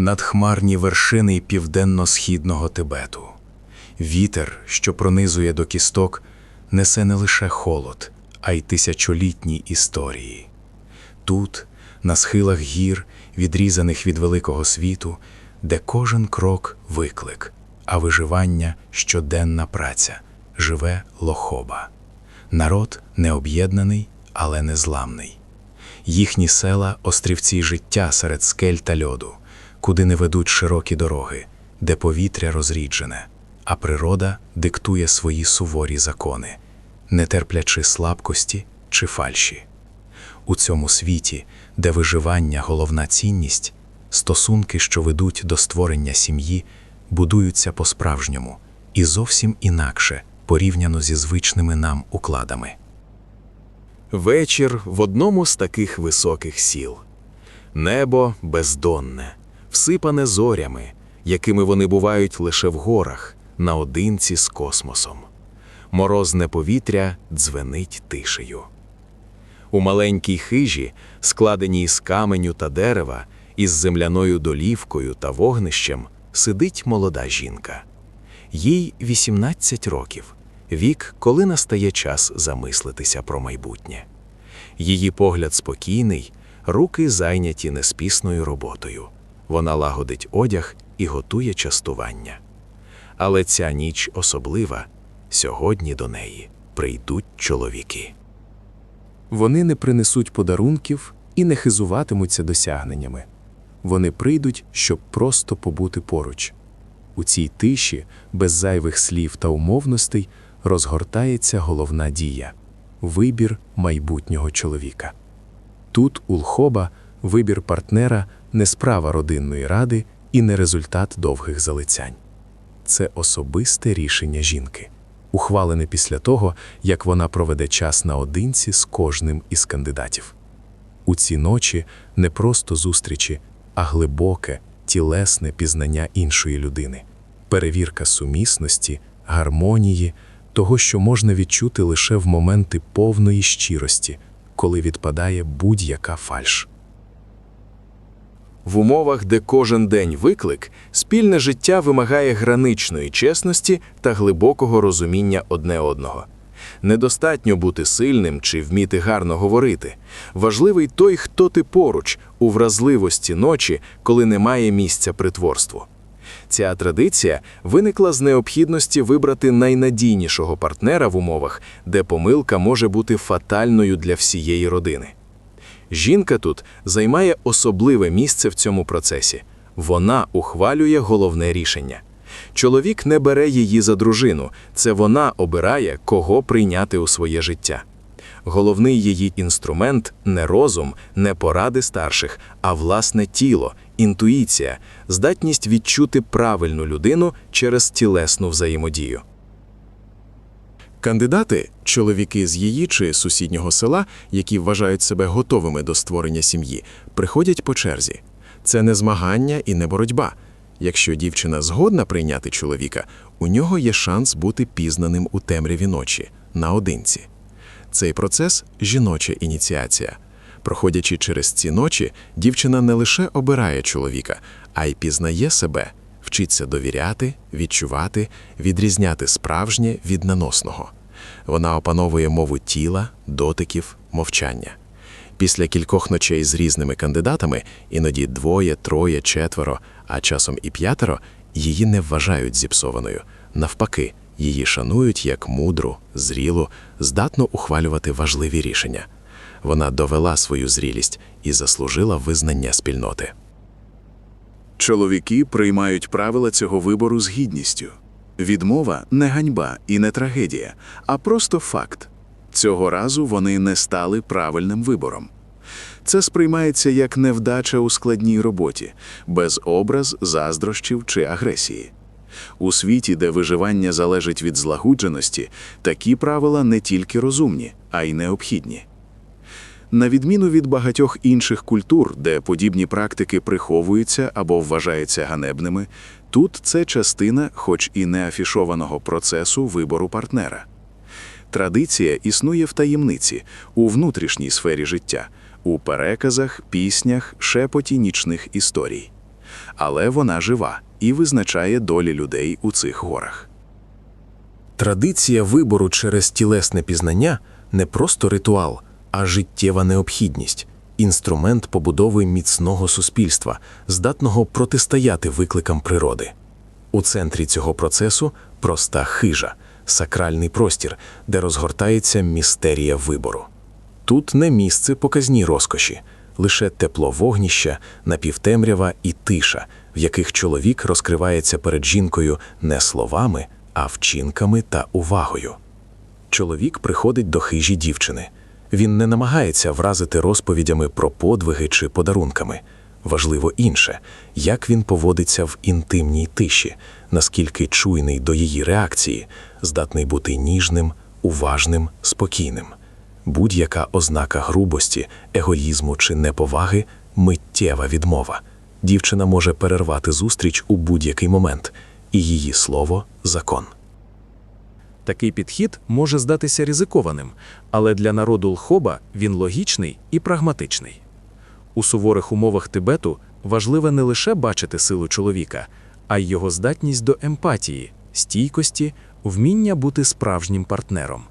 надхмарні вершини південно-східного Тибету. Вітер, що пронизує до кісток, несе не лише холод, а й тисячолітні історії. Тут, на схилах гір, відрізаних від великого світу, де кожен крок виклик, а виживання щоденна праця, живе лохоба. Народ необ'єднаний, але незламний. Їхні села острівці життя серед скель та льоду, куди не ведуть широкі дороги, де повітря розріджене, а природа диктує свої суворі закони, не терплячи слабкості чи фальші. У цьому світі, де виживання головна цінність, стосунки, що ведуть до створення сім'ї, будуються по-справжньому і зовсім інакше порівняно зі звичними нам укладами. Вечір в одному з таких високих сіл. Небо бездонне, всипане зорями, якими вони бувають лише в горах, наодинці з космосом. Морозне повітря дзвенить тишею. У маленькій хижі, складеній з каменю та дерева, із земляною долівкою та вогнищем, сидить молода жінка. Їй 18 років, вік, коли настає час замислитися про майбутнє. Її погляд спокійний, руки зайняті неспісною роботою. Вона лагодить одяг і готує частування. Але ця ніч особлива. Сьогодні до неї прийдуть чоловіки. Вони не принесуть подарунків і не хизуватимуться досягненнями. Вони прийдуть, щоб просто побути поруч. У цій тиші, без зайвих слів та умовностей, розгортається головна дія вибір майбутнього чоловіка. Тут у Лхоба вибір партнера не справа родинної ради і не результат довгих залицянь. Це особисте рішення жінки, ухвалене після того, як вона проведе час наодинці з кожним із кандидатів. У ці ночі не просто зустрічі, а глибоке, тілесне пізнання іншої людини, перевірка сумісності, гармонії, того, що можна відчути лише в моменти повної щирості, коли відпадає будь-яка фальш. В умовах, де кожен день виклик, спільне життя вимагає граничної чесності та глибокого розуміння одне одного. Недостатньо бути сильним чи вміти гарно говорити. Важливий той, хто ти поруч, у вразливості ночі, коли немає місця притворству. Ця традиція виникла з необхідності вибрати найнадійнішого партнера в умовах, де помилка може бути фатальною для всієї родини. Жінка тут займає особливе місце в цьому процесі. Вона ухвалює головне рішення. Чоловік не бере її за дружину, це вона обирає, кого прийняти у своє життя. Головний її інструмент не розум, не поради старших, а власне тіло, інтуїція, здатність відчути правильну людину через тілесну взаємодію. Кандидати, чоловіки з її чи сусіднього села, які вважають себе готовими до створення сім'ї, приходять по черзі. Це не змагання і не боротьба. Якщо дівчина згодна прийняти чоловіка, у нього є шанс бути пізнаним у темряві ночі, наодинці. Цей процес жіноча ініціація. Проходячи через ці ночі, дівчина не лише обирає чоловіка, а й пізнає себе, вчиться довіряти, відчувати, відрізняти справжнє від наносного. Вона опановує мову тіла, дотиків, мовчання. Після кількох ночей з різними кандидатами, іноді двоє, троє, четверо, а часом і п'ятеро, її не вважають зіпсованою. Навпаки, її шанують як мудру, зрілу, здатну ухвалювати важливі рішення. Вона довела свою зрілість і заслужила визнання спільноти. Чоловіки приймають правила цього вибору з гідністю. Відмова не ганьба і не трагедія, а просто факт. Цього разу вони не стали правильним вибором. Це сприймається як невдача у складній роботі, без образ, заздрощів чи агресії. У світі, де виживання залежить від злагудженості, такі правила не тільки розумні, а й необхідні. На відміну від багатьох інших культур, де подібні практики приховуються або вважаються ганебними, тут це частина, хоч і не афішованого процесу вибору партнера. Традиція існує в таємниці, у внутрішній сфері життя, у переказах, піснях, шепоті нічних історій. Але вона жива і визначає долі людей у цих горах. Традиція вибору через тілесне пізнання не просто ритуал, а життєва необхідність, інструмент побудови міцного суспільства, здатного протистояти викликам природи. У центрі цього процесу проста хижа, сакральний простір, де розгортається містерія вибору. Тут не місце показній розкоші, лише тепло вогніща, напівтемрява і тиша, в яких чоловік розкривається перед жінкою не словами, а вчинками та увагою. Чоловік приходить до хижі дівчини. Він не намагається вразити розповідями про подвиги чи подарунками. Важливо інше, як він поводиться в інтимній тиші, наскільки чуйний до її реакції, здатний бути ніжним, уважним, спокійним. Будь-яка ознака грубості, егоїзму чи неповаги миттєва відмова. Дівчина може перервати зустріч у будь-який момент, і її слово закон. Такий підхід може здатися ризикованим, але для народу Лхоба він логічний і прагматичний. У суворих умовах Тибету важливе не лише бачити силу чоловіка, а й його здатність до емпатії, стійкості, вміння бути справжнім партнером.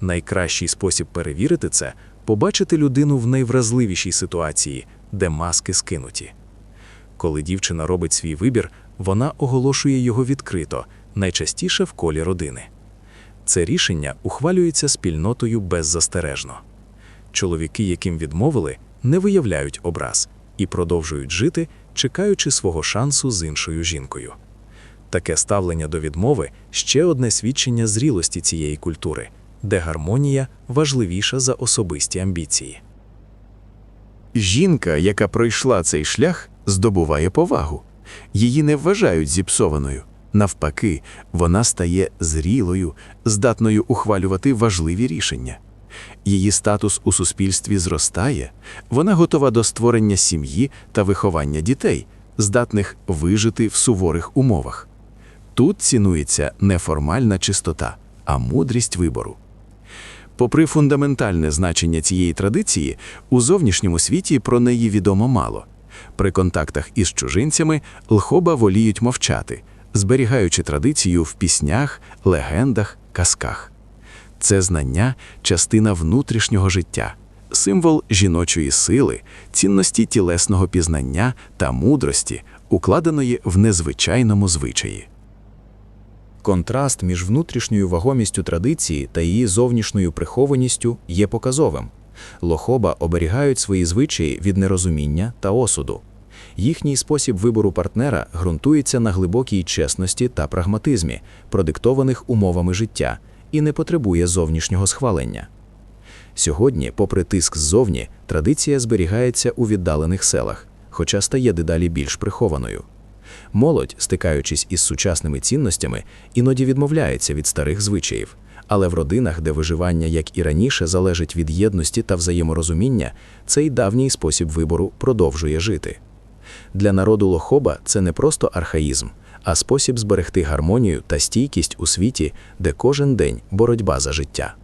Найкращий спосіб перевірити це побачити людину в найвразливішій ситуації, де маски скинуті. Коли дівчина робить свій вибір, вона оголошує його відкрито, найчастіше в колі родини. Це рішення ухвалюється спільнотою беззастережно. Чоловіки, яким відмовили, не виявляють образ і продовжують жити, чекаючи свого шансу з іншою жінкою. Таке ставлення до відмови ще одне свідчення зрілості цієї культури, де гармонія важливіша за особисті амбіції. Жінка, яка пройшла цей шлях, здобуває повагу. Її не вважають зіпсованою. Навпаки, вона стає зрілою, здатною ухвалювати важливі рішення. Її статус у суспільстві зростає, вона готова до створення сім'ї та виховання дітей, здатних вижити в суворих умовах. Тут цінується не формальна чистота, а мудрість вибору. Попри фундаментальне значення цієї традиції, у зовнішньому світі про неї відомо мало. При контактах із чужинцями лхоба воліють мовчати, зберігаючи традицію в піснях, легендах, казках. Це знання частина внутрішнього життя, символ жіночої сили, цінності тілесного пізнання та мудрості, укладеної в незвичайному звичаї. Контраст між внутрішньою вагомістю традиції та її зовнішньою прихованістю є показовим. Лохоба оберігають свої звичаї від нерозуміння та осуду. Їхній спосіб вибору партнера ґрунтується на глибокій чесності та прагматизмі, продиктованих умовами життя, і не потребує зовнішнього схвалення. Сьогодні, попри тиск ззовні, традиція зберігається у віддалених селах, хоча стає дедалі більш прихованою. Молодь, стикаючись із сучасними цінностями, іноді відмовляється від старих звичаїв. Але в родинах, де виживання, як і раніше, залежить від єдності та взаєморозуміння, цей давній спосіб вибору продовжує жити. Для народу Лохоба це не просто архаїзм, а спосіб зберегти гармонію та стійкість у світі, де кожен день боротьба за життя.